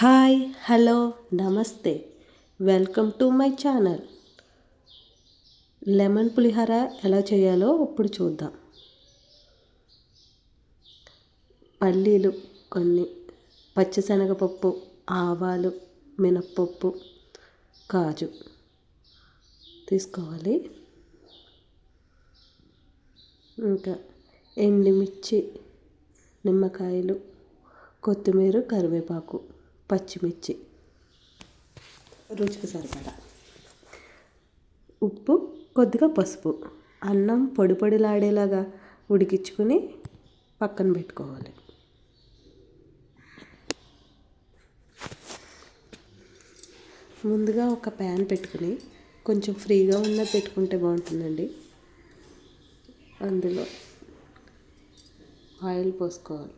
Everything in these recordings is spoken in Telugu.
హాయ్ హలో నమస్తే. Welcome to my channel. Lemon pulihora ఎలా చేయాలో ఇప్పుడు చూద్దాం. పల్లీలు కొన్ని పచ్చిశనగపప్పు ఆవాలు మినప్పప్పు కాజు తీసుకోవాలి. ఇంకా ఎండుమిర్చి నిమ్మకాయలు కొత్తిమీర కరివేపాకు పచ్చిమిర్చి. రుచికి సరిపడా. ఉప్పు కొద్దిగా పసుపు. అన్నం పొడి పొడిలాడేలాగా ఉడికించుకుని పక్కన పెట్టుకోవాలి. ముందుగా ఒక ప్యాన్ పెట్టుకుని కొంచెం ఫ్రీగా ఉన్న పెట్టుకుంటే బాగుంటుందండి. అందులో ఆయిల్ పోసుకోవాలి.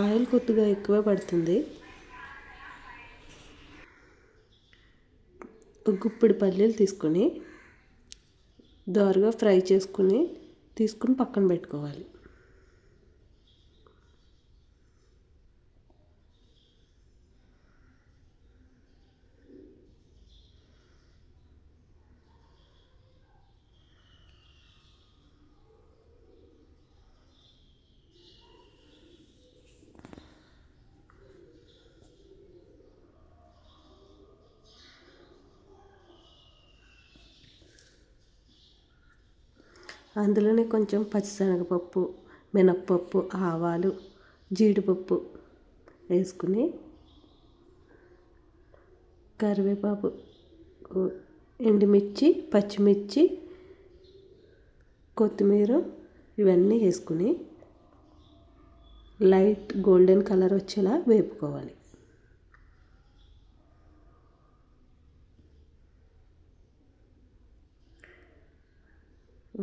ఆయిల్ కొద్దిగా ఎక్కువ పడుతుంది. గుప్పిడి పల్లీలు తీసుకొని దోరగా ఫ్రై చేసుకుని తీసుకుని పక్కన పెట్టుకోవాలి. అందులోనే కొంచెం పచ్చిశనగపప్పు మినప్పప్పు ఆవాలు జీడిపప్పు వేసుకుని కరివేపాకు ఎండుమిర్చి పచ్చిమిర్చి కొత్తిమీర ఇవన్నీ వేసుకుని లైట్ గోల్డెన్ కలర్ వచ్చేలా వేపుకోవాలి.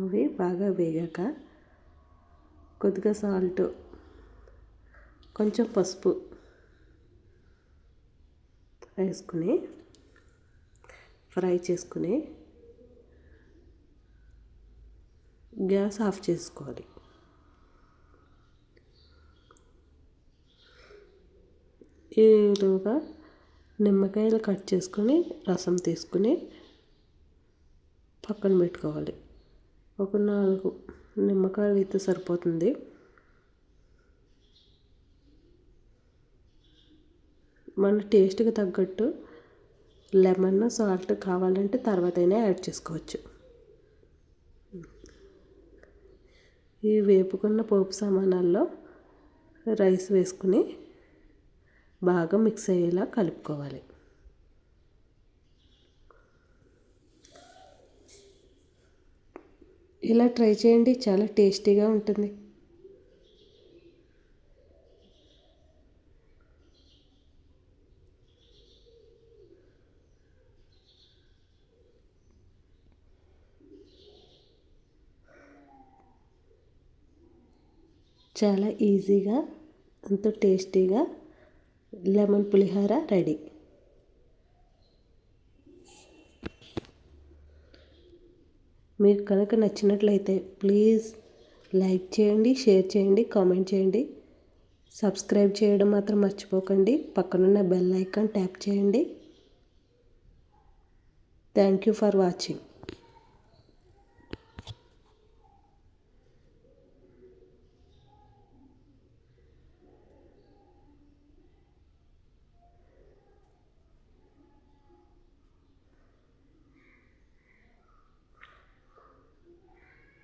అవి బాగా వేగాక కొద్దిగా సాల్ట్ కొంచెం పసుపు వేసుకుని ఫ్రై చేసుకుని గ్యాస్ ఆఫ్ చేసుకోవాలి. ఈలోగా నిమ్మకాయలు కట్ చేసుకొని రసం తీసుకుని పక్కన పెట్టుకోవాలి. ఒక నాలుగు నిమ్మకాయలు అయితే సరిపోతుంది. మన టేస్ట్కి తగ్గట్టు లెమన్ సాల్ట్ కావాలంటే తర్వాత అయినా యాడ్ చేసుకోవచ్చు. ఈ వేపుకున్న పోపు సామానాల్లో రైస్ వేసుకుని బాగా మిక్స్ అయ్యేలా కలుపుకోవాలి. ఇలా ట్రై చేయండి చాలా టేస్టీగా ఉంటుంది. చాలా ఈజీగా ఎంతో టేస్టీగా లెమన్ పులిహోర రెడీ. మీకు కనుక నచ్చినట్లయితే ప్లీజ్ లైక్ చేయండి షేర్ చేయండి కామెంట్ చేయండి. సబ్స్క్రైబ్ చేయడం మాత్రం మర్చిపోకండి. పక్కనున్న బెల్ ఐకాన్ ట్యాప్ చేయండి. Thank you for watching.